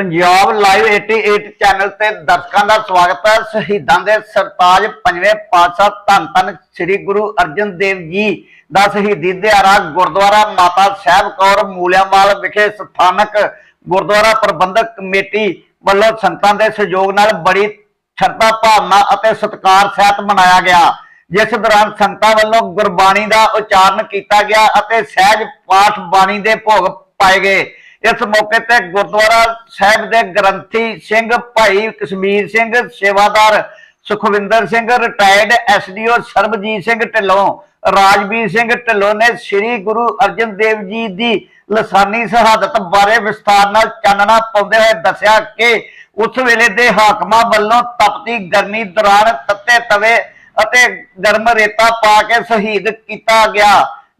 Punjab live 88 channel ਤੇ ਦਰਸ਼ਕਾਂ ਦਾ ਸਵਾਗਤ ਹੈ। ਸ਼ਹੀਦਾਂ ਦੇ ਸਰਤਾਜ ਪੰਜਵੇਂ ਪਾਤਸ਼ਾਹ ਧੰਨ ਧੰਨ ਸ੍ਰੀ ਗੁਰੂ ਅਰਜਨ ਦੇਵ ਜੀ ਦਾ ਸ਼ਹੀਦੀ ਦਿਹਾੜਾ ਗੁਰਦੁਆਰਾ ਮਾਤਾ ਸਾਹਿਬ ਕੌਰ ਮੂਲਿਆਂਵਾਲ ਵਿਖੇ ਸਥਾਨਕ ਗੁਰਦੁਆਰਾ ਪ੍ਰਬੰਧਕ ਕਮੇਟੀ ਵੱਲੋਂ ਸੰਗਤਾਂ ਦੇ ਸਹਿਯੋਗ ਨਾਲ ਬੜੀ ਸ਼ਰਧਾ ਭਾਵਨਾ ਅਤੇ ਸਤਿਕਾਰ ਸਹਿਤ ਮਨਾਇਆ ਗਿਆ। ਜਿਸ ਦੌਰਾਨ ਸੰਗਤਾਂ ਵੱਲੋਂ ਗੁਰਬਾਣੀ ਦਾ ਉਚਾਰਨ ਕੀਤਾ ਗਿਆ ਅਤੇ ਸਹਿਜ ਪਾਠ ਬਾਣੀ ਦੇ ਭੋਗ ਪਾਏ ਗਏ। ਇਸ ਮੌਕੇ ਤੇ ਗੁਰਦੁਆਰਾ ਸਾਹਿਬ ਦੇ ਗ੍ਰੰਥੀ ਸਿੰਘ ਭਾਈ ਕਸ਼ਮੀਰ ਸਿੰਘ, ਸੇਵਾਦਾਰ ਸੁਖਵਿੰਦਰ ਸਿੰਘ ਰਿਟਾਇਰਡ ਐਸਡੀਓ ਸਰਬਜੀਤ ਸਿੰਘ ਢਿੱਲੋਂ, ਰਾਜਵੀਰ ਸਿੰਘ ਢਿੱਲੋਂ ਨੇ ਸ੍ਰੀ ਗੁਰੂ ਅਰਜਨ ਦੇਵ ਜੀ ਦੀ ਲਸਾਨੀ ਸ਼ਹਾਦਤ ਬਾਰੇ ਵਿਸਥਾਰ ਨਾਲ ਚਾਨਣਾ ਪਾਉਂਦੇ ਹੋਏ ਦੱਸਿਆ ਕਿ ਉਸ ਵੇਲੇ ਦੇ ਹਾਕਮਾਂ ਵੱਲੋਂ ਤਪਤੀ ਗਰਮੀ ਦੌਰਾਨ ਤੱਤੇ ਤਵੇ ਅਤੇ ਗਰਮ ਰੇਤਾ ਪਾ ਕੇ ਸ਼ਹੀਦ ਕੀਤਾ ਗਿਆ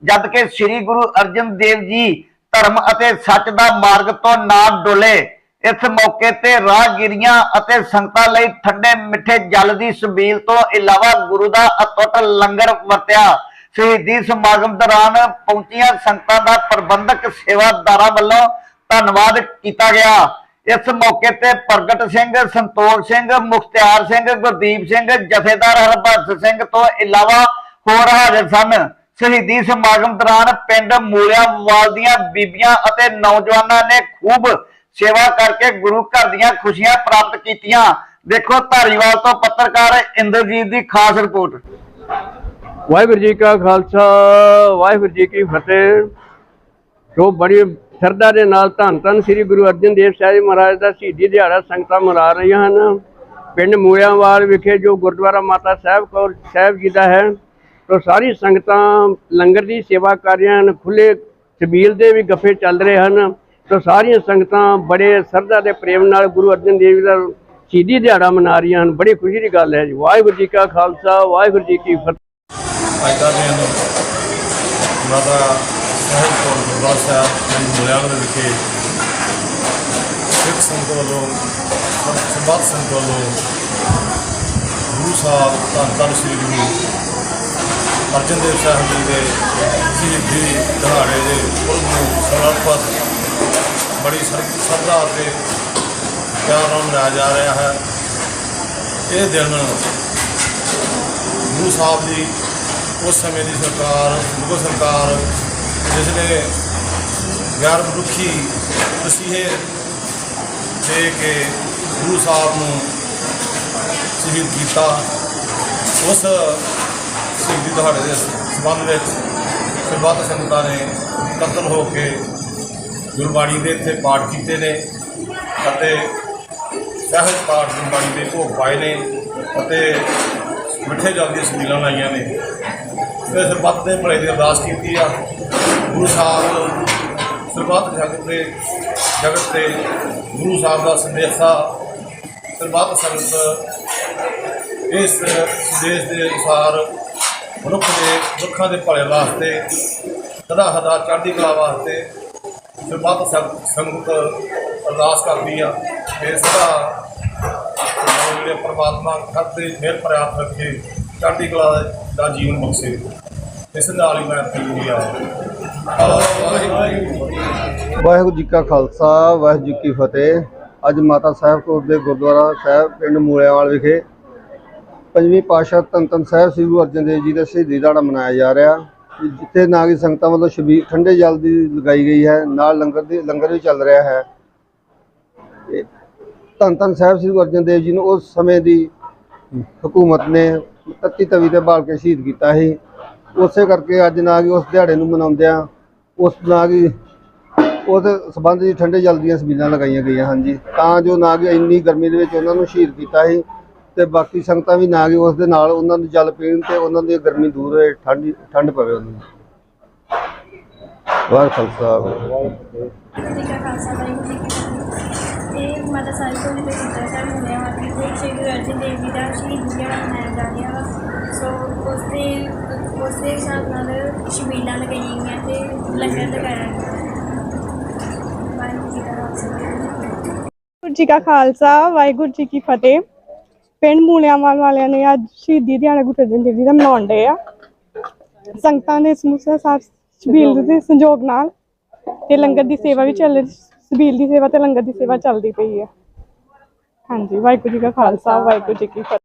ਜਦ ਕਿ ਸ੍ਰੀ ਗੁਰੂ ਅਰਜਨ ਦੇਵ ਜੀ ਧਰਮ ਅਤੇ ਸੱਚ ਦਾ ਮਾਰਗ ਤੋਂ ਨਾ ਡੋਲੇ। ਇਸ ਮੌਕੇ ਤੇ ਰਾਹਗੀਰੀਆਂ ਅਤੇ ਸੰਗਤਾਂ ਲਈ ਠੰਡੇ ਮਿੱਠੇ ਜਲ ਦੀ ਸਬੀਲ ਤੋਂ ਇਲਾਵਾ ਗੁਰੂ ਦਾ ਅਤੁੱਟ ਲੰਗਰ ਵਰਤਿਆ। ਸ਼ਹੀਦੀ ਸਮਾਗਮ ਦੌਰਾਨ ਪਹੁੰਚੀਆਂ ਸੰਗਤਾਂ ਦਾ ਪ੍ਰਬੰਧਕ ਸੇਵਾਦਾਰਾਂ ਵੱਲੋਂ ਧੰਨਵਾਦ ਕੀਤਾ ਗਿਆ। ਇਸ ਮੌਕੇ ਤੇ ਪ੍ਰਗਟ ਸਿੰਘ, ਸੰਤੋਖ ਸਿੰਘ, ਮੁਖਤਿਆਰ ਸਿੰਘ, ਗੁਰਦੀਪ ਸਿੰਘ, ਜਥੇਦਾਰ ਹਰਬੰਸ ਸਿੰਘ ਤੋਂ ਇਲਾਵਾ ਹੋਰ ਹਾਜ਼ਰ ਸਨ। ਸ਼ਹੀਦੀ ਸਮਾਗਮ ਦੌਰਾਨ ਪਿੰਡ ਮੂਲਿਆਂਵਾਲ ਦੀਆਂ ਬੀਬੀਆਂ ਅਤੇ ਨੌਜਵਾਨਾਂ ਨੇ ਖੂਬ ਸੇਵਾ ਕਰਕੇ ਗੁਰੂ ਘਰ ਦੀਆਂ ਖੁਸ਼ੀਆਂ ਪ੍ਰਾਪਤ ਕੀਤੀਆਂ। ਦੇਖੋ ਧਾਰੀਵਾਲ ਤੋਂ ਪੱਤਰਕਾਰ ਇੰਦਰਜੀਤ ਦੀ ਖਾਸ ਰਿਪੋਰਟ। ਵਾਹਿਗੁਰੂ ਜੀ ਕਾ ਖਾਲਸਾ, ਵਾਹਿਗੁਰੂ ਜੀ ਕੀ ਫਤਿਹ। ਜੋ ਬੜੀ ਸ਼ਰਧਾ ਦੇ ਨਾਲ ਧੰਨ ਧੰਨ ਸ੍ਰੀ ਗੁਰੂ ਅਰਜਨ ਦੇਵ ਸਾਹਿਬ ਜੀ ਮਹਾਰਾਜ ਦਾ ਸ਼ਹੀਦੀ ਦਿਹਾੜਾ ਸੰਗਤਾਂ ਮਨਾ ਰਹੀਆਂ ਹਨ। ਪਿੰਡ ਮੂਲਿਆਂਵਾਲ ਵਿਖੇ ਜੋ ਗੁਰਦੁਆਰਾ ਮਾਤਾ ਸਾਹਿਬ ਕੌਰ ਸਾਹਿਬ ਜੀ ਦਾ ਹੈ ਤੋ ਸਾਰੀ ਸੰਗਤਾਂ ਲੰਗਰ ਦੀ ਸੇਵਾ ਕਰ ਰਹੀਆਂ ਹਨ ਖੁੱਲੇ ਸਬੀਲ ਦੇ ਵੀ ਗੱਫੇ ਚੱਲ ਰਹੇ ਹਨ। ਤੋ ਸਾਰੀਆਂ ਸੰਗਤਾਂ ਬੜੇ ਸ਼ਰਧਾ ਦੇ ਪ੍ਰੇਮ ਨਾਲ ਗੁਰੂ ਅਰਜਨ ਦੇਵ ਜੀ ਦਾ ਸ਼ਹੀਦੀ ਦਿਹਾੜਾ ਮਨਾ ਰਹੀਆਂ ਹਨ। ਬੜੀ ਖੁਸ਼ੀ ਦੀ ਗੱਲ ਹੈ ਜੀ। ਵਾਹਿਗੁਰੂ ਜੀ ਕਾ ਖਾਲਸਾ, ਵਾਹਿਗੁਰੂ ਜੀ ਕੀ ਫਤਿਹ। ਅੱਜ ਦਾ ਦਿਨ ਮਾਤਾ ਸਾਹਿਬ ਕੋਲ ਗੁਰਦੁਆਰਾ ਸਾਹਿਬ ਪਿੰਡ ਮੁਲਿਆਂਵਾਲ ਵਿਖੇ ਸਿੱਖ ਸੰਗਤ ਵੱਲੋਂ ਸੰਬਾਦ ਸੰਗਤ ਵੱਲੋਂ ਗੁਰੂ ਸਾਹਿਬ ਧੰਨ ਧੰਨ ਸ੍ਰੀ ਗੁਰੂ ਅਰਜਨ ਦੇਵ ਸਾਹਿਬ ਜੀ ਦੇ ਸ਼ਹੀਦੀ ਦਿਹਾੜੇ ਦੇ ਪੁਰਬ ਨੂੰ ਸਮਰਪਿਤ ਬੜੀ ਸਰ- ਸ਼ਰਧਾ ਅਤੇ ਪਿਆਰ ਨਾਲ ਮਨਾਇਆ ਜਾ ਰਿਹਾ ਹੈ। ਇਹ ਦਿਨ ਗੁਰੂ ਸਾਹਿਬ ਦੀ ਉਸ ਸਮੇਂ ਦੀ ਸਰਕਾਰ ਮੁਗਲ ਸਰਕਾਰ ਜਿਸ ਨੇ ਗੈਰ ਮਨੁੱਖੀ ਤਸੀਹੇ ਦੇ ਕੇ ਗੁਰੂ ਸਾਹਿਬ ਨੂੰ ਸ਼ਹੀਦ ਕੀਤਾ, ਉਸ ਸ਼ਹੀਦੀ ਦਿਹਾੜੇ ਦੇ ਸੰਬੰਧ ਵਿੱਚ। ਸਰਬੱਤ ਸੰਗਤਾਂ ਨੇ ਇਕੱਤਰ ਹੋ ਕੇ ਗੁਰਬਾਣੀ ਦੇ ਇੱਥੇ ਪਾਠ ਕੀਤੇ ਨੇ ਅਤੇ ਸਹਿਜ ਪਾਠ ਗੁਰਬਾਣੀ ਦੇ ਭੋਗ ਪਾਏ ਨੇ ਅਤੇ ਮਿੱਠੇ ਜਲ ਦੀਆਂ ਸਬੀਲਾਂ ਲਾਈਆਂ ਨੇ। ਤੇ ਸਰਬੱਤ ਦੇ ਭਲੇ ਦੀ ਅਰਦਾਸ ਕੀਤੀ ਆ। ਗੁਰੂ ਸਾਹਿਬ, ਸਰਬੱਤ ਜਗਤ ਦੇ, ਜਗਤ ਤੇ ਗੁਰੂ ਸਾਹਿਬ ਦਾ ਸੰਦੇਸ਼ਾ ਸਰਬੱਤ ਸੰਗਤ ਇਸ ਸੰਦੇਸ਼ ਦੇ ਅਨੁਸਾਰ ਮਨੁੱਖ ਦੇ ਦੁੱਖਾਂ ਦੇ ਭਲੇ ਵਾਸਤੇ ਸਦਾ ਸਦਾ ਚੜ੍ਹਦੀ ਕਲਾ ਵਾਸਤੇ ਸਰਬੱਤ ਸੰਗ- ਸੰਗਤ ਅਰਦਾਸ ਕਰਦੀ ਆ ਕਿ ਸਦਾ ਜਿਹੜੇ ਪ੍ਰਮਾਤਮਾ ਕਰਦੇ ਮਿਹਰ ਪ੍ਰਾਪਤ ਰੱਖੇ, ਚੜ੍ਹਦੀ ਕਲਾ ਦਾ ਜੀਵਨ ਬਖਸ਼ੇ। ਇਸ ਨਾਲ ਹੀ ਮੈਂ ਪੀਣੀ ਆ ਵਾਹਿਗੁਰੂ ਜੀ ਕਾ ਖਾਲਸਾ, ਵਾਹਿਗੁਰੂ ਜੀ ਕੀ ਫਤਿਹ। ਅੱਜ ਮਾਤਾ ਸਾਹਿਬ ਕੋਲ ਦੇ ਗੁਰਦੁਆਰਾ ਸਾਹਿਬ, ਪਿੰਡ ਮੂਲਿਆਂਵਾਲ ਵਿਖੇ ਪੰਜਵੀਂ ਪਾਤਸ਼ਾਹ ਧੰਨ ਧੰਨ ਸਾਹਿਬ ਸ੍ਰੀ ਗੁਰੂ ਅਰਜਨ ਦੇਵ ਜੀ ਦਾ ਸ਼ਹੀਦੀ ਦਿਹਾੜਾ ਮਨਾਇਆ ਜਾ ਰਿਹਾ। ਜਿੱਥੇ ਨਾ ਕਿ ਸੰਗਤਾਂ ਵੱਲੋਂ ਛਬੀਲ ਠੰਡੇ ਜਲ ਦੀ ਲਗਾਈ ਗਈ ਹੈ, ਨਾਲ ਲੰਗਰ ਦੀ, ਲੰਗਰ ਵੀ ਚੱਲ ਰਿਹਾ ਹੈ। ਧੰਨ ਧੰਨ ਸਾਹਿਬ ਸ੍ਰੀ ਗੁਰੂ ਅਰਜਨ ਦੇਵ ਜੀ ਨੂੰ ਉਸ ਸਮੇਂ ਦੀ ਹਕੂਮਤ ਨੇ ਤੱਤੀ ਤਵੀ ਤੇ ਬਾਲ ਕੇ ਸ਼ਹੀਦ ਕੀਤਾ ਸੀ। ਉਸੇ ਕਰਕੇ ਅੱਜ ਨਾ ਕਿ ਉਸ ਦਿਹਾੜੇ ਨੂੰ ਮਨਾਉਂਦਿਆਂ ਉਸ ਨਾ ਕਿ ਉਹਦੇ ਸਬੰਧ ਵਿੱਚ ਠੰਡੇ ਜਲ ਦੀਆਂ ਸਬੀਲਾਂ ਲਗਾਈਆਂ ਗਈਆਂ ਹਨ ਜੀ ਤਾਂ ਜੋ ਨਾ ਕਿ ਇੰਨੀ ਗਰਮੀ ਦੇ ਵਿੱਚ ਉਹਨਾਂ ਨੂੰ ਸ਼ਹੀਦ ਕੀਤਾ ਸੀ। ਤੇ ਬਾਕੀ ਸੰਗਤਾਂ ਵੀ ਨਾ ਕਿ ਉਸ ਦੇ ਨਾਲ ਉਹਨਾਂ ਨੂੰ ਜਲ ਪੀਣ ਤੇ ਉਹਨਾਂ ਦੀ ਗਰਮੀ ਦੂਰ ਹੋਏ ਠੰਡ ਠੰਡ ਪਵੇ ਉਹਨਾਂ ਨੂੰ। ਵਾਹਿਗੁਰੂ ਖਾਲਸਾ ਇਹ ਮਾਤਾ ਸਾਹਿਬ ਕੋਲ ਦੇ ਗੁਰਦੁਆਰਾ ਸਾਹਿਬ ਹੁੰਦੇ ਆ ਕਿ ਕੋਈ ਸ਼੍ਰੀ ਅਰਜਨ ਦੇਵ ਜੀ ਦਾ ਸ਼ਹੀਦੀ ਦਿਹਾੜਾ ਮਨਾਇਆ ਜਾ ਰਿਹਾ ਵਾ। ਸੋ ਉਸ ਦੇ ਉਸ ਦੇ ਹਿਸਾਬ ਨਾਲ ਸ਼ਬੀਲਾਂ ਲਗਾਈਆਂ ਗਈਆਂ ਤੇ ਲੰਗਰ ਲਗਾਇਆ ਵਾਹਿਗੁਰੂ ਜੀ ਕਾ ਖਾਲਸਾ, ਵਾਹਿਗੁਰੂ ਜੀ ਕੀ ਫਤਿਹ। ਪਿੰਡ ਮੂਲਿਆਂਵਾਲ ਵਾਲਿਆਂ ਨੇ ਅੱਜ ਸ਼ਹੀਦੀ ਦਿਹਾੜਾ ਗੁਰੂ ਅਰਜਨ ਦੇਵ ਜੀ ਦਾ ਮਨਾਉਣ ਡੇ ਆ। ਸੰਗਤਾਂ ਦੇ ਸਮੂਹ ਸਾਥ ਸ਼ਬੀਲ ਦੇ ਸੰਯੋਗ ਨਾਲ ਤੇ ਲੰਗਰ ਦੀ ਸੇਵਾ ਵੀ ਚੱਲ ਸਬੀਲ ਦੀ ਸੇਵਾ ਤੇ ਲੰਗਰ ਦੀ ਸੇਵਾ ਚੱਲਦੀ ਪਈ ਹੈ ਹਾਂਜੀ, ਵਾਹਿਗੁਰੂ ਜੀ ਕਾ ਖਾਲਸਾ, ਵਾਹਿਗੁਰੂ ਜੀ ਕੀ ਫਤਿਹ।